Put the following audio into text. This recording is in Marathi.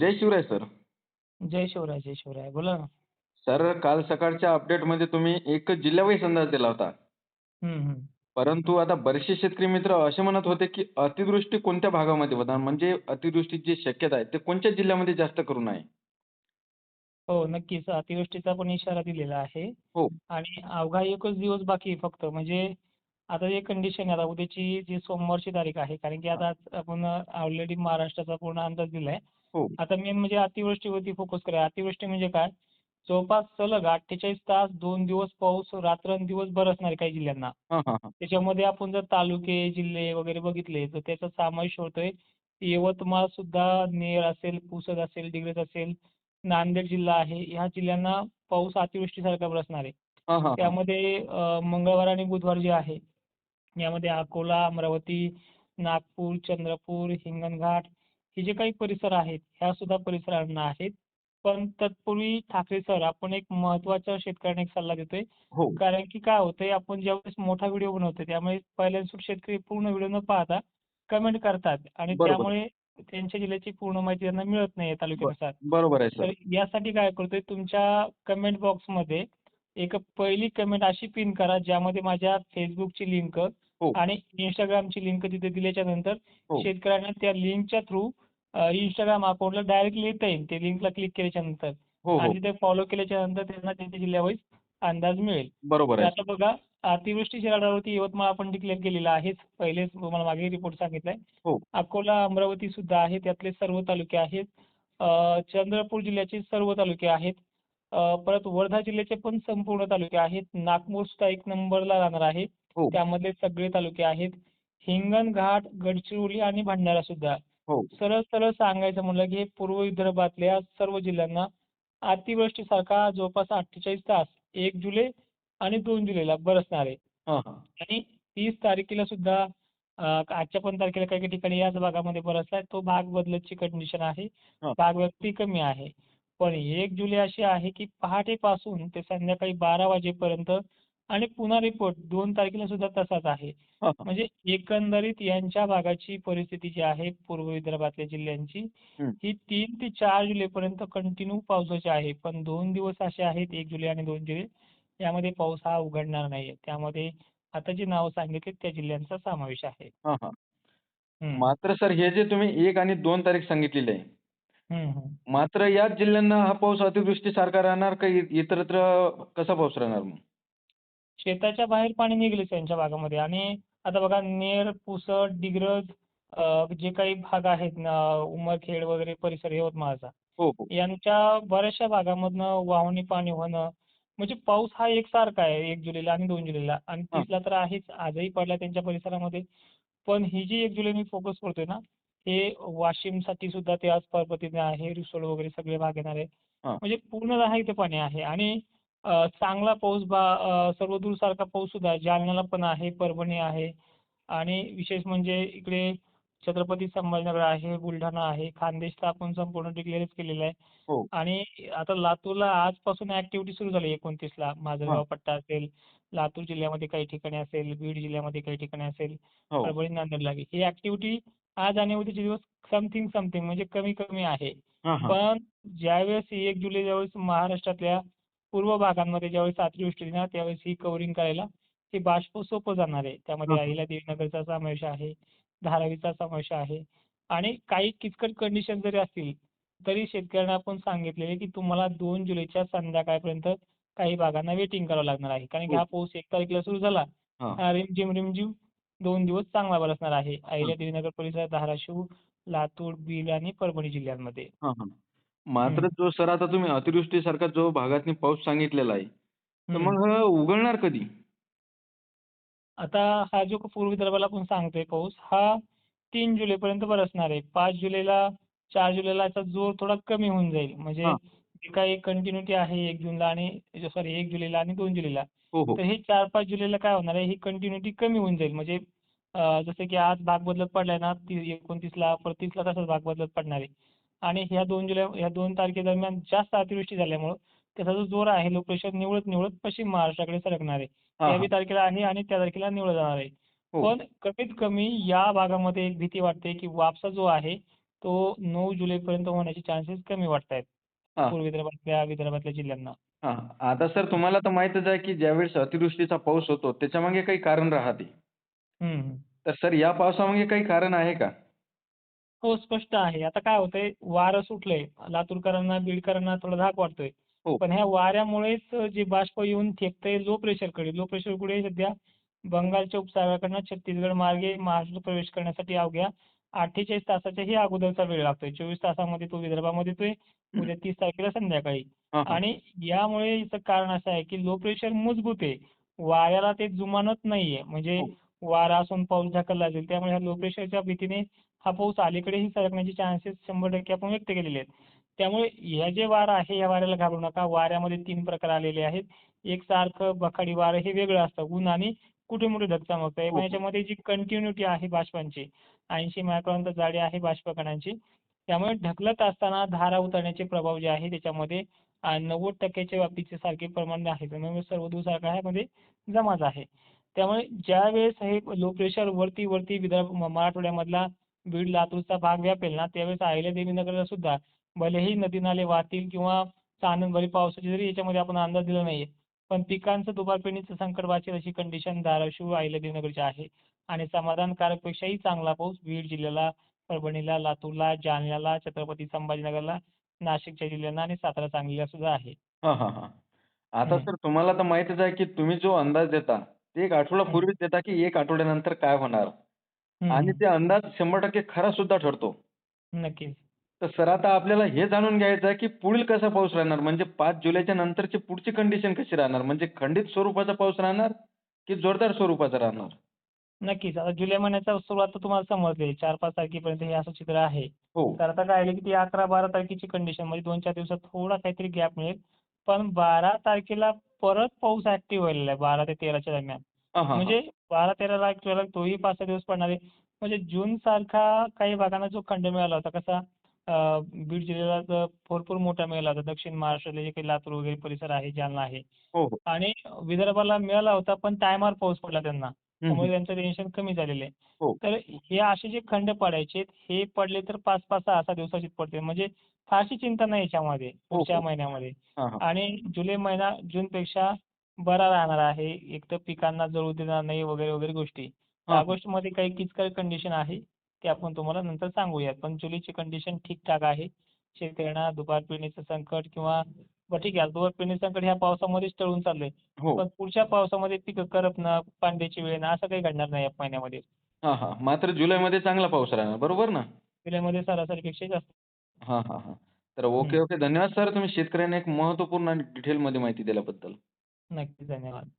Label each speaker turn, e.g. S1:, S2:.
S1: जय शिवराय सर.
S2: जय शिवराय जय शिवराय. बोला ना.
S1: सर काल सकाळच्या अपडेटमध्ये तुम्ही एक जिल्ह्यावाईज अंदाज दिला होता.
S2: हम्म.
S1: परंतु आता बरेचसे शेतकरी मित्र असे म्हणत होते की अतिवृष्टी कोणत्या भागामध्ये होणार? म्हणजे अतिवृष्टीची शक्यता आहे. ते कोणत्या जिल्ह्यामध्ये जास्त करून आहे?
S2: हो नक्कीच. अतिवृष्टीचा पण इशारा दिलेला आहे.
S1: हो.
S2: आणि अवघा एकच दिवस बाकी आहे फक्त. म्हणजे आता जे कंडिशन आहे आता उद्याची जी सोमवारची तारीख आहे कारण की आता आपण ऑलरेडी महाराष्ट्राचा पूर्ण अंदाज दिलाय. आता मेन म्हणजे अतिवृष्टीवरती फोकस करूया अतिवृष्टी म्हणजे काय? जवळपास सलग अठ्ठेचाळीस तास दोन दिवस पाऊस रात्रंदिवस बरसणार आहे काही जिल्ह्यांना.
S1: हां हां हां.
S2: त्याच्यामध्ये आपण जर तालुके जिल्हे वगैरे बघितले तर त्याचा समावेश होतोय. यवतमाळ सुद्धा नेर असेल पुसद असेल डिग्रज असेल नांदेड जिल्हा आहे. ह्या जिल्ह्यांना पाऊस अतिवृष्टीसारखा बरसणार आहे.
S1: हां हां हां.
S2: त्यामध्ये मंगळवार आणि बुधवार जे आहे यामध्ये अकोला अमरावती नागपूर चंद्रपूर हिंगणघाट हे जे काही परिसर आहेत ह्या सुद्धा परिसरांना आहेत पण तत्पूर्वी ठाकरे सर आपण एक महत्त्वाच्या शेतकऱ्यांना एक सल्ला देतोय
S1: हो
S2: कारण की काय होतंय आपण ज्यावेळेस मोठा व्हिडिओ बनवतोय त्यामुळे पहिल्यांदा शेतकरी पूर्ण व्हिडिओ न पाहता कमेंट करतात आणि
S1: बरोबर.
S2: त्यामुळे त्यांच्या जिल्ह्याची पूर्ण माहिती त्यांना मिळत नाही तालुक्यानुसार
S1: बरोबर आहे
S2: तर
S1: सर
S2: यासाठी काय करतोय तुमच्या कमेंट बॉक्समध्ये एक पहिली कमेंट अशी पिन करा ज्यामध्ये माझ्या फेसबुकची लिंक
S1: हो.
S2: आणि इंस्टाग्रामची लिंक तिथे दिल्याच्या नंतर
S1: हो.
S2: शेतकऱ्यांना त्या लिंकच्या थ्रू इंस्टाग्राम अकाउंटला डायरेक्टली येता येईल ते लिंकला क्लिक केल्याच्यानंतर
S1: हो हो.
S2: आणि ते फॉलो केल्याच्यानंतर त्यांना त्यांच्या जिल्ह्यावाईज अंदाज मिळेल.
S1: बरोबर
S2: आता बघा अतिवृष्टीच्या रडारवरती यवतमाळ आपण डिक्लेअर केलेला आहेच पहिलेच तुम्हाला मागे रिपोर्ट सांगितलाय.
S1: हो.
S2: अकोला अमरावती सुद्धा आहे त्यातले सर्व तालुके आहेत. चंद्रपूर जिल्ह्याचे सर्व तालुके आहेत. परत वर्धा जिल्ह्याचे पण संपूर्ण तालुके आहेत. नागपूर सुद्धा एक नंबरला राहणार आहे. त्यामधले सगळे तालुके आहेत. हिंगणघाट गडचिरोली आणि भंडारा सुद्धा. सरळ सरळ सांगायचं म्हणलं की हे पूर्व विदर्भातल्या सर्व जिल्ह्यांना अतिवृष्टीसारखा जवळपास अठ्ठेचाळीस तास एक जुलै आणि दोन जुलैला बरसणार आहे.
S1: हां हां.
S2: आणि तीस तारखेला सुद्धा आजच्या पण तारखेला काही काही ठिकाणी याच भागामध्ये बरसलाय तो भाग बदलतची कंडिशन आहे.
S1: हां.
S2: भाग व्यक्ती कमी आहे. पण एक जुलै अशी आहे की पहाटेपासून ते संध्याकाळी बारा वाजेपर्यंत आणि पुन्हा रिपोर्ट दोन तारखेला सुद्धा तसाच आहे.
S1: हां हां.
S2: म्हणजे एकंदरीत यांच्या भागाची परिस्थिती जी आहे पूर्व विदर्भातल्या जिल्ह्यांची
S1: हं.
S2: ही तीन ते चार जुलैपर्यंत कंटिन्यू पावसाची आहे. पण दोन दिवस असे आहेत एक जुलै आणि दोन जुलै यामध्ये पाऊस हा उघडणार नाहीये. त्यामध्ये आता जी नावं सांगितली त्या जिल्ह्यांचा समावेश आहे.
S1: हां हां.
S2: हं.
S1: मात्र सर हे जे तुम्ही एक आणि दोन तारीख सांगितलेली आहे
S2: हं, हं.
S1: मात्र याच जिल्ह्यांना हा पाऊस अतिवृष्टीसारखा राहणार का इ- इतरत्र कसा पाऊस राहणार मग?
S2: शेताच्या बाहेर पाणी निघेलच यांच्या भागामध्ये आणि आता बघा नेर पुसद डिग्रज जे काही भाग आहेत ना उमरखेड वगैरे परिसर यवतमाळचा
S1: हो हो.
S2: यांच्या बऱ्याचशा भागामधनं वाहून पाणी होणं म्हणजे पाऊस हा एकसारखा आहे एक जुलैला आणि दोन जुलैला. आणि
S1: हां.
S2: तीसला तर आहेच आजही पडला त्यांच्या परिसरामध्ये. पण ही जी एक जुलै मी फोकस करतोय ना हे वाशिमसाठी सुद्धा ते आज पर्वतीने आहे रिसोड वगैरे सगळे भाग येणार आहे.
S1: हां.
S2: म्हणजे पूर्ण दहा इथे पाणी आहे. आणि चांगला पाऊस बा सर्वदूर सारखा पाऊस सुद्धा. जालन्याला पण आहे परभणी आहे. आणि विशेष म्हणजे इकडे छत्रपती संभाजीनगर आहे बुलढाणा आहे खानदेशचा आपण संपूर्ण डिक्लेअरच केलेला आहे.
S1: हो.
S2: आणि आता लातूरला आजपासून ऍक्टिव्हिटी सुरू झाली एकोणतीसला. माजलगाव पट्टा असेल लातूर जिल्ह्यामध्ये काही ठिकाणी असेल बीड जिल्ह्यामध्ये काही ठिकाणी असेल
S1: हो.
S2: परभणी नांदेडला बी. ही ऍक्टिव्हिटी आज आणि उद्याचे दिवस समथिंग समथिंग म्हणजे कमी कमी आहे.
S1: हां हां.
S2: पण ज्यावेळेस एक जुलै ज्यावेळेस महाराष्ट्रातल्या पूर्व भागांमध्ये ज्यावेळेस अतिवृष्टी येणार त्यावेळेस ही कव्हरिंग करायला हे बाष्प सोपं जाणार आहे. त्यामध्ये. अहिल्या देवीनगरचा समावेश आहे धारावीचा समावेश आहे आणि काही किचकट कंडिशन जरी असतील तरी शेतकऱ्यांना आपण सांगितलेले की तुम्हाला दोन जुलैच्या संध्याकाळपर्यंत काही भागांना वेटिंग करावं लागणार आहे. कारण की
S1: हो.
S2: हा. पाऊस एक तारखेला सुरू झाला. रिमझिम रिमझिम दोन दिवस चांगला बरसणार आहे. अहिल्या देवीनगर परिसरात धाराशिव लातूर बीड आणि परभणी जिल्ह्यांमध्ये.
S1: हां मात्र जो सर आता तुम्ही अतिवृष्टीसारखा जो भागातनी पाऊस सांगितलेला आहे तर. मग उघडणार कधी?
S2: आता हा जो पूर्व विदर्भाला आपण सांगतोय पाऊस हा तीन जुलैपर्यंत बरसणार आहे. पाच जुलैला चार जुलैला याचा जोर थोडा कमी होऊन जाईल. म्हणजे
S1: हा.
S2: जी काही कंटिन्युटी आहे एक जूनला आणि सॉरी एक जुलैला आणि दोन जुलैला.
S1: हो हो.
S2: तर हे चार पाच जुलैला काय होणार आहे? ही कंटिन्युटी कमी होऊन जाईल. म्हणजे अं, जसं की आज भाग बदलत पडलाय ना ती एकोणतीसला परत तीसला तसाच भाग बदलत पडणार आहे. आणि ह्या दोन जुलै ह्या दोन तारखेदरम्यान जास्त अतिवृष्टी झाल्यामुळं त्याचा जो जोर आहे लो प्रेशर निवळत निवळत पश्चिम महाराष्ट्राकडे सरकणार आहे
S1: हां
S2: तारखेला आहे आणि त्या तारखेला निवळ जाणार आहे
S1: हो
S2: पण कमीत कमी या भागामध्ये एक भीती वाटते की वापसा जो आहे तो नऊ जुलैपर्यंत होण्याचे चान्सेस कमी वाटतायत
S1: हां.
S2: पूर्व विदर्भातल्या विदर्भातल्या जिल्ह्यांना.
S1: आता सर तुम्हाला तर माहीतच आहे की ज्यावेळेस अतिवृष्टीचा पाऊस होतो त्याच्यामागे काही कारण राहते. तर सर या पावसामागे काही कारण आहे का?
S2: हो स्पष्ट आहे. आता काय होतंय वारं सुटलंय. लातूरकरांना, बीडकरांना थोडा धाक वाटतोय.
S1: हो.
S2: पण ह्या वाऱ्यामुळेच जे बाष्प येऊन थेकतंय लो प्रेशरकडे. लो प्रेशर कुठे सध्या बंगालच्या उपसागराकडनं छत्तीसगड मार्गे महाराष्ट्रात प्रवेश करण्यासाठी अवघ्या 48 तासाच्याही अगोदरचा वेळ लागतोय. 24 तासामध्ये तो विदर्भामध्ये येतोय. उद्या 30 तारखेला संध्याकाळी.
S1: हां, हां.
S2: आणि यामुळे याचं कारण असं आहे की लो प्रेशर मजबूत आहे. वाऱ्याला ते जुमानत नाहीये. म्हणजे
S1: हो.
S2: वारा असून पाऊस ढकलला जाईल. त्यामुळे ह्या लो प्रेशरच्या भीतीने हा पाऊस अलीकडेही सरकण्याचे चान्सेस 100% आपण व्यक्त केलेले आहेत. त्यामुळे ह्या जे वारं आहे या वाऱ्याला घाबरू नका. वाऱ्यामध्ये 3 प्रकार आलेले आहेत. एक सारखं बखाडी वारं हे वेगळं असतं. ऊन आणि चमकतंय.
S1: हो,
S2: पण
S1: हो.
S2: याच्यामध्ये जी कंटिन्युटी आहे बाष्पांची 80 मायक्रॉन तर जाडी आहे बाष्पकणांची. त्यामुळे ढकलत असताना धारा उतरण्याचे प्रभाव जे आहे त्याच्यामध्ये अ, 90% च्या बाबतीचे सारखे प्रमाण आहे. त्यामुळे सर्व दुचाका ह्यामध्ये जमाच आहे. त्यामुळे ज्यावेळेस हे लो प्रेशर वरती वरती विदर्भ मराठवाड्यामधला बीड, लातूरचा भाग व्यापेल ना त्यावेळेस अहिल्यादेवीनगरला सुद्धा भलेही नदी-नाले वाहतील किंवा चांदणभरी पावसाची जरी याच्यामध्ये आपण अंदाज दिला नाहीये. पण पिकांचं दुबार पेरणीचं संकट वाचेल अशी कंडिशन धाराशिव, अहिल्यादेवीनगरची आहे. आणि समाधानकारकपेक्षाही चांगला पाऊस बीड जिल्ह्याला, परभणीला, लातूरला, जालन्याला, छत्रपती संभाजीनगरला, नाशिकच्या जिल्ह्यांना आणि सातारा सांगलीला सुद्धा आहे.
S1: आता. सर तुम्हाला तर माहीतच आहे की तुम्ही जो अंदाज देता ते 1 आठवडा
S2: हं.
S1: पूर्वीच देता की 1 आठवड्यानंतर काय होणार. आणि. ते अंदाज 100% खरा सुद्धा ठरतो.
S2: नक्कीच.
S1: तर सर आता आपल्याला हे जाणून घ्यायचं आहे की पुढील कसा पाऊस राहणार? म्हणजे 5 जुलैच्या नंतरची पुढची कंडिशन कशी राहणार? म्हणजे खंडित स्वरूपाचा पाऊस राहणार की जोरदार स्वरूपाचा राहणार?
S2: नक्कीच. आता जुलै महिन्याचा सुरुवात तर तुम्हाला समजली. 4-5 तारखेपर्यंत हे असं चित्र आहे.
S1: हो.
S2: तर आता काय आहे की ती 11-12 तारखेची कंडिशन म्हणजे 2-4 दिवसात थोडा काहीतरी गॅप मिळेल. पण 12 तारखेला परत पाऊस ॲक्टिव्ह व्हायला आहे 12 ते 13 च्या दरम्यान.
S1: हां, हां, हां.
S2: म्हणजे 12-13ला ॲक्टिव्ह झाला तोही 5-6 दिवस पडणार आहे. म्हणजे जूनसारखा काही भागांना जो खंड मिळाला होता कसा अ, बीड जिल्ह्याला तर भरपूर मोठा मिळाला होता. दक्षिण महाराष्ट्रातले जे काही लातूर वगैरे परिसर आहे, जालना आहे.
S1: हो, हो.
S2: आणि विदर्भाला मिळाला होता पण टायमावर पाऊस पडला त्यांना. त्यामुळे. त्यांचं टेन्शन कमी झालेलं आहे.
S1: हो.
S2: तर हे असे जे खंड पडायचे हे पडले तर 5-5, 6-6 दिवसाचीच पडतील. म्हणजे फारशी चिंता नाही याच्यामध्ये
S1: हो,
S2: पुढच्या
S1: हो.
S2: महिन्यामध्ये.
S1: हां, हां.
S2: आणि जुलै महिना जूनपेक्षा बरा राहणार आहे. एक तर पिकांना जळू देणार नाही वगैरे, वगैरे गोष्टी.
S1: हां, हां.
S2: ऑगस्टमध्ये काही किचकट कंडिशन आहे. ते आपण तुम्हाला नंतर सांगूयात. पण जुलैची कंडिशन ठीक-ठाक आहे. शेतकऱ्यांना दुबार पेरणीचं संकट किंवा बरं ठीक आहे दुबार पेरणीचं संकट ह्या पावसामध्येच टळून चाललंय.
S1: हो.
S2: पण पुढच्या पावसामध्ये पिकं करपणं, पांड्याची वेळ येणं असं काही घडणार नाही या महिन्यामध्ये.
S1: हां, हां. मात्र जुलैमध्ये चांगला पाऊस राहणार. बरोबर ना?
S2: जुलैमध्ये सरासरीपेक्षा जास्त.
S1: हां, हां, हां. तर ओके,
S2: हं.
S1: ओके. धन्यवाद सर तुम्ही शेतकऱ्यांना एक महत्त्वपूर्ण आणि डिटेलमध्ये माहिती दिल्याबद्दल.
S2: नक्की धन्यवाद.